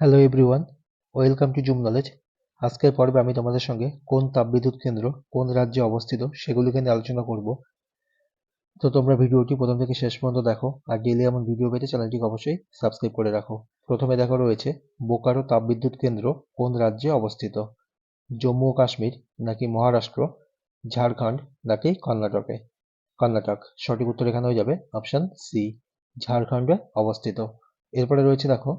Hello everyone welcome to zoom knowledge আজকের পর্বে আমি তোমাদের সঙ্গে কোন তাপবিদ্যুৎ কেন্দ্র, কোন রাজ্যে অবস্থিত সেগুলিকে নিয়ে আলোচনা করব। তো তোমরা ভিডিওটি প্রথম থেকে শেষ পর্যন্ত দেখো, আর ডেলি এমন ভিডিও পেতে চ্যানেলটিকে অবশ্যই সাবস্ক্রাইব করে রাখো। প্রথমে দেখো রয়েছে বোকারো তাপবিদ্যুৎ কেন্দ্র কোন রাজ্যে অবস্থিত। জম্মু ও কাশ্মীর নাকি মহারাষ্ট্র, ঝাড়খণ্ড নাকি কর্ণাটকে কর্ণাটক, সঠিক উত্তর এখানে হয়ে যাবে অপশান সি ঝাড়খণ্ডে অবস্থিত। এরপরে রয়েছে দেখো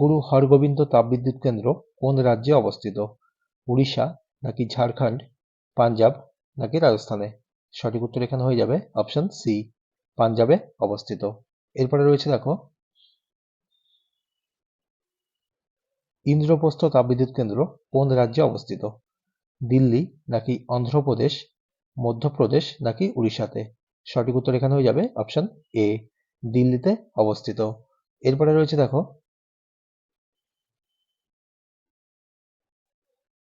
গুরু হরগোবিন্দ তাপবিদ্যুৎ কেন্দ্র কোন রাজ্যে অবস্থিত? উড়িষ্যা নাকি ঝাড়খণ্ড, পাঞ্জাব নাকি রাজস্থানে? সঠিক উত্তর এখানে হয়ে যাবে অপশন সি পাঞ্জাবে অবস্থিত। এরপরে রয়েছে দেখো, ইন্দ্রপ্রস্থ তাপবিদ্যুৎ কেন্দ্র কোন রাজ্যে অবস্থিত? দিল্লি নাকি অন্ধ্রপ্রদেশ, মধ্যপ্রদেশ নাকি উড়িষ্যাতে? সঠিক উত্তর এখানে হয়ে যাবে অপশন এ দিল্লিতে অবস্থিত। এরপরে রয়েছে দেখো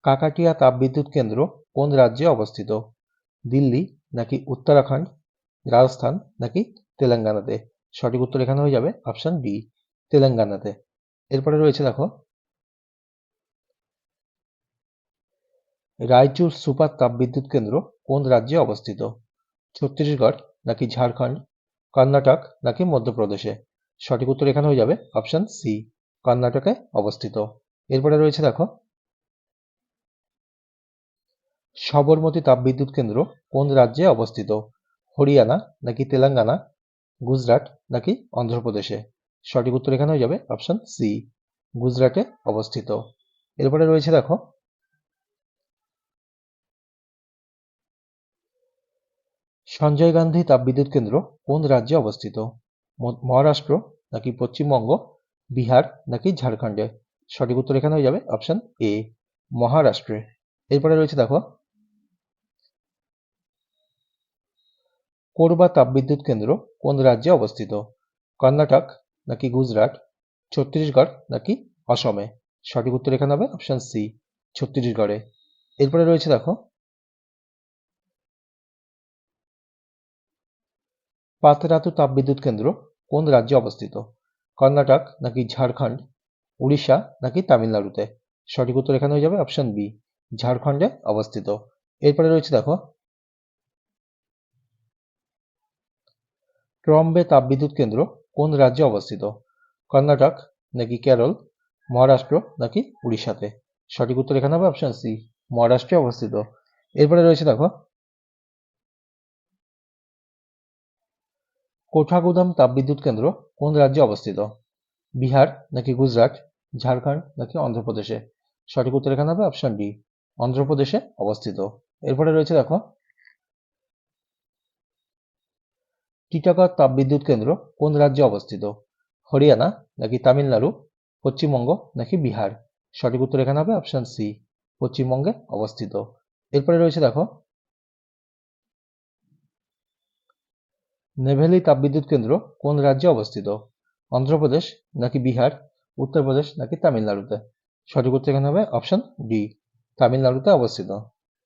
কাকাটিয়া তাপবিদ্যুৎ কেন্দ্র কোন রাজ্যে অবস্থিত? দিল্লি নাকি উত্তরাখণ্ড? রাজস্থান নাকি তেলেঙ্গানাতে? সঠিক উত্তর এখানে হয়ে যাবে অপশন বি, তেলেঙ্গানাতে। এরপরে রয়েছে দেখো, রায়চুর সুপার তাপবিদ্যুৎ কেন্দ্র কোন রাজ্যে অবস্থিত? ছত্তিশগড় নাকি ঝাড়খণ্ড? কর্ণাটক নাকি মধ্যপ্রদেশে? সঠিক উত্তর এখানে হয়ে যাবে অপশন সি, কর্ণাটকে অবস্থিত। এরপরে রয়েছে দেখো সবরমতী তাপবিদ্যুৎ কেন্দ্র কোন রাজ্যে অবস্থিত? হরিয়ানা নাকি তেলেঙ্গানা? গুজরাট নাকি অন্ধ্রপ্রদেশে? সঠিক উত্তর এখানে হয়ে যাবে অপশন সি গুজরাটে অবস্থিত। এরপরে রয়েছে দেখো, সঞ্জয় গান্ধী তাপবিদ্যুৎ কেন্দ্র কোন রাজ্যে অবস্থিত? মহারাষ্ট্র নাকি পশ্চিমবঙ্গ? বিহার নাকি ঝাড়খণ্ডে? সঠিক উত্তর এখানে হয়ে যাবে অপশন এ মহারাষ্ট্রে। এরপরে রয়েছে দেখো কোরবা তাপবিদ্যুৎ কেন্দ্র কোন রাজ্যে অবস্থিত? কর্ণাটক নাকি গুজরাট? ছত্তিশগড় নাকি অসমে? সঠিক উত্তর এখানে হবে অপশন সি ছত্তিশগড়ে। এরপরে রয়েছে দেখো পাতরাতু তাপবিদ্যুৎ কেন্দ্র কোন রাজ্যে অবস্থিত? কর্ণাটক নাকি ঝাড়খণ্ড? উড়িষ্যা নাকি তামিলনাড়ুতে? সঠিক উত্তর এখানে হয়ে যাবে অপশন বি ঝাড়খণ্ডে অবস্থিত। এরপরে রয়েছে দেখো ট্রম্বে তাপবিদ্যুৎ কেন্দ্র কোন রাজ্যে অবস্থিত? কর্ণাটক নাকি কেরল? মহারাষ্ট্র নাকি উড়িষ্যাতে? সঠিক উত্তর এখানে হবে অপশন সি মহারাষ্ট্রে অবস্থিত। এরপরে রয়েছে দেখো, কোঠাগুদাম তাপবিদ্যুৎ কেন্দ্র কোন রাজ্যে অবস্থিত? বিহার নাকি গুজরাট? ঝাড়খণ্ড নাকি অন্ধ্রপ্রদেশে? সঠিক উত্তর এখানে হবে অপশন ডি অন্ধ্রপ্রদেশে অবস্থিত। এরপরে রয়েছে দেখো টিটাগড় তাপবিদ্যুৎ কেন্দ্র কোন রাজ্যে অবস্থিত? হরিয়ানা নাকি তামিলনাড়ু, পশ্চিমবঙ্গ নাকি বিহার? সঠিক উত্তর এখানে হবে অপশন সি পশ্চিমবঙ্গে অবস্থিত। এরপরে রয়েছে দেখো, নেভেলি তাপবিদ্যুৎ কেন্দ্র কোন রাজ্যে অবস্থিত? অন্ধ্রপ্রদেশ নাকি বিহার, উত্তরপ্রদেশ নাকি তামিলনাড়ুতে? সঠিক উত্তর এখানে হবে অপশন ডি তামিলনাড়ুতে অবস্থিত।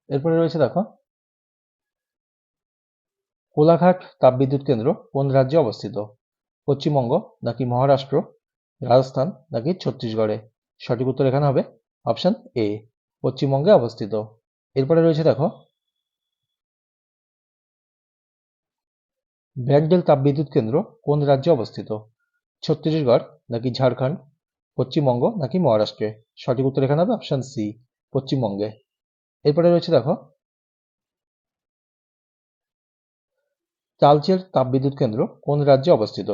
এরপরে রয়েছে দেখো কোলাঘাট তাপবিদ্যুৎ কেন্দ্র কোন রাজ্যে অবস্থিত? পশ্চিমবঙ্গ নাকি মহারাষ্ট্র? রাজস্থান নাকি ছত্তিশগড়ে? সঠিক উত্তর এখানে হবে অপশন এ, পশ্চিমবঙ্গে অবস্থিত। এরপরে রয়েছে দেখো ব্যান্ডেল তাপবিদ্যুৎ কেন্দ্র কোন রাজ্যে অবস্থিত? ছত্তিশগড় নাকি ঝাড়খণ্ড? পশ্চিমবঙ্গ নাকি মহারাষ্ট্রে? সঠিক উত্তর এখানে হবে অপশন সি, পশ্চিমবঙ্গে। এরপরে রয়েছে দেখো তালচের তাপবিদ্যুৎ কেন্দ্র কোন রাজ্যে অবস্থিত?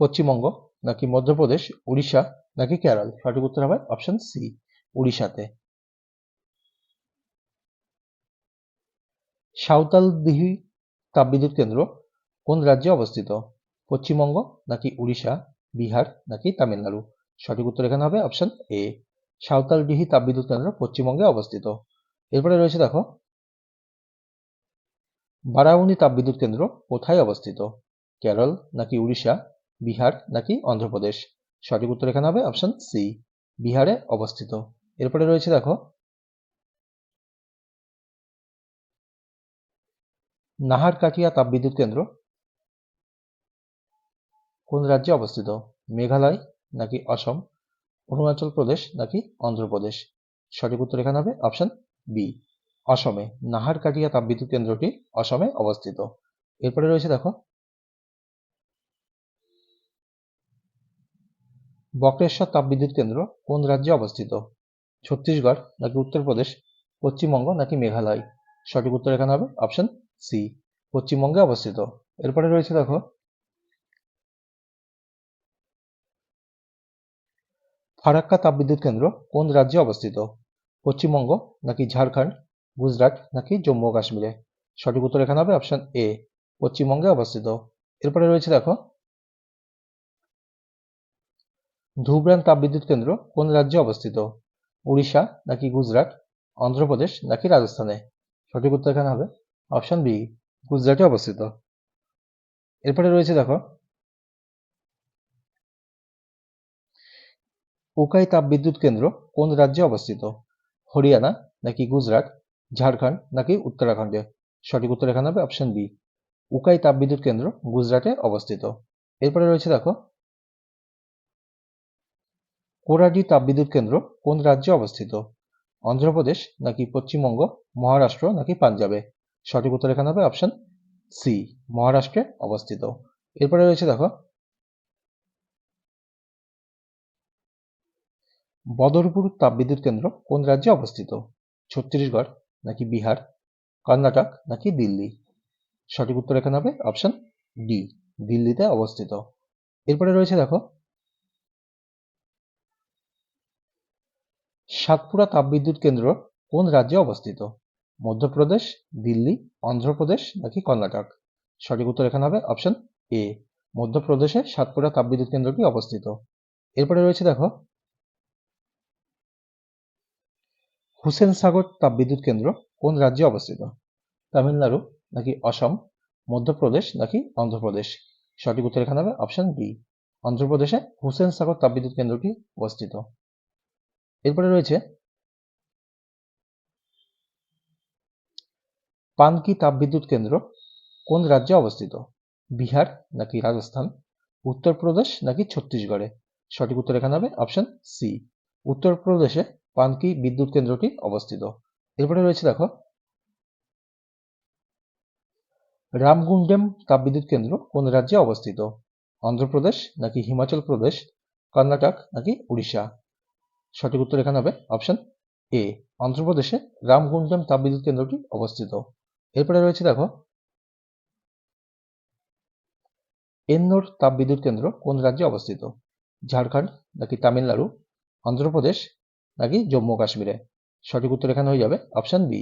পশ্চিমবঙ্গ নাকি মধ্যপ্রদেশ, উড়িষ্যা নাকি কেরল? সঠিক উত্তর হবে অপশন সি, উড়িষ্যাতে। সাঁওতালদিহি তাপবিদ্যুৎ কেন্দ্র কোন রাজ্যে অবস্থিত? পশ্চিমবঙ্গ নাকি উড়িষ্যা, বিহার নাকি তামিলনাড়ু? সঠিক উত্তর এখানে হবে অপশন এ। সাঁওতালডিহি তাপবিদ্যুৎ কেন্দ্র পশ্চিমবঙ্গে অবস্থিত। এরপরে রয়েছে দেখো বারাউনি তাপবিদ্যুৎ কেন্দ্র কোথায় অবস্থিত? কেরল নাকি উড়িষ্যা? বিহার নাকি অন্ধ্রপ্রদেশ? সঠিক উত্তর এখানে হবে অপশন সি। বিহারে অবস্থিত। এরপরে রয়েছে দেখো, নাহারকাটিয়া তাপবিদ্যুৎ কেন্দ্র। কোন রাজ্যে অবস্থিত? মেঘালয় নাকি অসম? অরুণাচল প্রদেশ নাকি অন্ধ্রপ্রদেশ? সঠিক উত্তর এখানে হবে অপশন বি। অসমে। নাহারকাটিয়া তাপবিদ্যুৎ কেন্দ্রটি অসমে অবস্থিত। এরপরে রয়েছে দেখো, বক্রেশ্বর তাপবিদ্যুৎ কেন্দ্র কোন রাজ্যে অবস্থিত? ছত্তিশগড় নাকি উত্তরপ্রদেশ, পশ্চিমবঙ্গ নাকি মেঘালয়? সঠিক উত্তর এখানে হবে অপশন সি পশ্চিমবঙ্গে অবস্থিত। এরপরে রয়েছে দেখো, ফারাক্কা তাপবিদ্যুৎ কেন্দ্র কোন রাজ্যে অবস্থিত? পশ্চিমবঙ্গ নাকি ঝাড়খণ্ড? গুজরাট নাকি জম্মু ও কাশ্মীরে? সঠিক উত্তর এখানে হবে অপশন এ পশ্চিমবঙ্গে অবস্থিত। এরপরে রয়েছে দেখো ধুবরান তাপবিদ্যুৎ কেন্দ্র কোন রাজ্যে অবস্থিত? উড়িষ্যা নাকি গুজরাট? অন্ধ্রপ্রদেশ নাকি রাজস্থানে? সঠিক উত্তর এখানে হবে অপশন বি গুজরাটে অবস্থিত। এরপরে রয়েছে দেখো, উকাই তাপবিদ্যুৎ কেন্দ্র কোন রাজ্যে অবস্থিত? হরিয়ানা নাকি গুজরাট? ঝাড়খণ্ড নাকি উত্তরাখণ্ডে? সঠিক উত্তর এখানে হবে অপশন বি উকাই তাপবিদ্যুৎ কেন্দ্র গুজরাটে অবস্থিত। এরপরে রয়েছে দেখো, কোরাডি তাপবিদ্যুৎ কেন্দ্র কোন রাজ্যে অবস্থিত? অন্ধ্রপ্রদেশ নাকি পশ্চিমবঙ্গ, মহারাষ্ট্র নাকি পাঞ্জাবে? সঠিক উত্তর এখানে হবে অপশন সি মহারাষ্ট্রে অবস্থিত। এরপরে রয়েছে দেখো, বদরপুর তাপবিদ্যুৎ কেন্দ্র কোন রাজ্যে অবস্থিত? ছত্তিশগড় নাকি বিহার, কর্ণাটক নাকি দিল্লি? সঠিক উত্তর এখানে হবে অপশন ডি, দিল্লিতে অবস্থিত। এরপরে রয়েছে দেখো, সাতপুরা তাপবিদ্যুৎ কেন্দ্র কোন রাজ্যে অবস্থিত? মধ্যপ্রদেশ, দিল্লি, অন্ধ্রপ্রদেশ নাকি কর্ণাটক? সঠিক উত্তর এখানে হবে অপশন এ মধ্যপ্রদেশে সাতপুরা তাপবিদ্যুৎ কেন্দ্রটি অবস্থিত? এরপরে রয়েছে দেখো হুসেন সাগর তাপবিদ্যুৎ কেন্দ্র কোন রাজ্যে অবস্থিত? তামিলনাড়ু নাকি অসম, মধ্যপ্রদেশ নাকি অন্ধ্রপ্রদেশ? সঠিক উত্তর এখানে হবে অপশন বি অন্ধ্রপ্রদেশে হুসেন সাগর তাপবিদ্যুৎ কেন্দ্রটি অবস্থিত? এরপরে রয়েছে পানকি তাপবিদ্যুৎ কেন্দ্র কোন রাজ্যে অবস্থিত? বিহার নাকি রাজস্থান, উত্তরপ্রদেশ নাকি ছত্তিশগড়ে? সঠিক উত্তর এখানে হবে অপশন সি উত্তরপ্রদেশে পানকি বিদ্যুৎ কেন্দ্রটি অবস্থিত। এরপরে রয়েছে দেখো রামগুন্ডেম তাপবিদ্যুৎ কেন্দ্র কোন রাজ্যে অবস্থিত? অন্ধ্রপ্রদেশ নাকি হিমাচল প্রদেশ, কর্ণাটক নাকি উড়িষ্যা? সঠিক উত্তর এখানে হবে অপশন এ। অন্ধ্রপ্রদেশে রামগুন্ডম তাপবিদ্যুৎ কেন্দ্রটি অবস্থিত। এরপরে রয়েছে দেখো, এন্নোর তাপবিদ্যুৎ কেন্দ্র কোন রাজ্যে অবস্থিত? ঝাড়খণ্ড নাকি তামিলনাড়ু? অন্ধ্রপ্রদেশ নাকি জম্মু কাশ্মীরে? সঠিক উত্তর এখানে হয়ে যাবে অপশন বি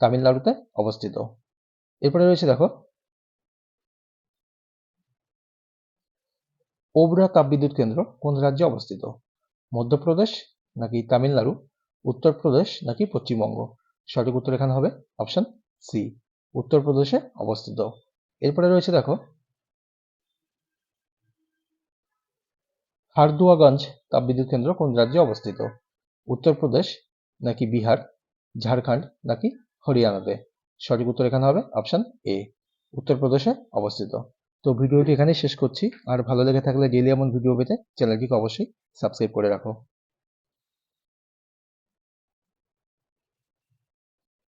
তামিলনাড়ুতে অবস্থিত। এরপরে রয়েছে দেখো, ওবরা তাপবিদ্যুৎ কেন্দ্র কোন রাজ্যে অবস্থিত? মধ্যপ্রদেশ নাকি তামিলনাড়ু? উত্তরপ্রদেশ নাকি পশ্চিমবঙ্গ? সঠিক উত্তর এখানে হবে অপশন সি উত্তরপ্রদেশে অবস্থিত। এরপরে রয়েছে দেখো, হারদুয়াগঞ্জ তাপবিদ্যুৎ কেন্দ্র কোন রাজ্যে অবস্থিত? উত্তরপ্রদেশ নাকি বিহার, ঝাড়খণ্ড নাকি হরিয়ানাতে সঠিক উত্তর এখানে হবে অপশন এ উত্তরপ্রদেশে অবস্থিত। তো ভিডিওটি এখানেই শেষ করছি। আর ভালো লেগে থাকলে ডেলি এমন ভিডিও পেতে চ্যানেলটিকে অবশ্যই সাবস্ক্রাইব করে রাখো।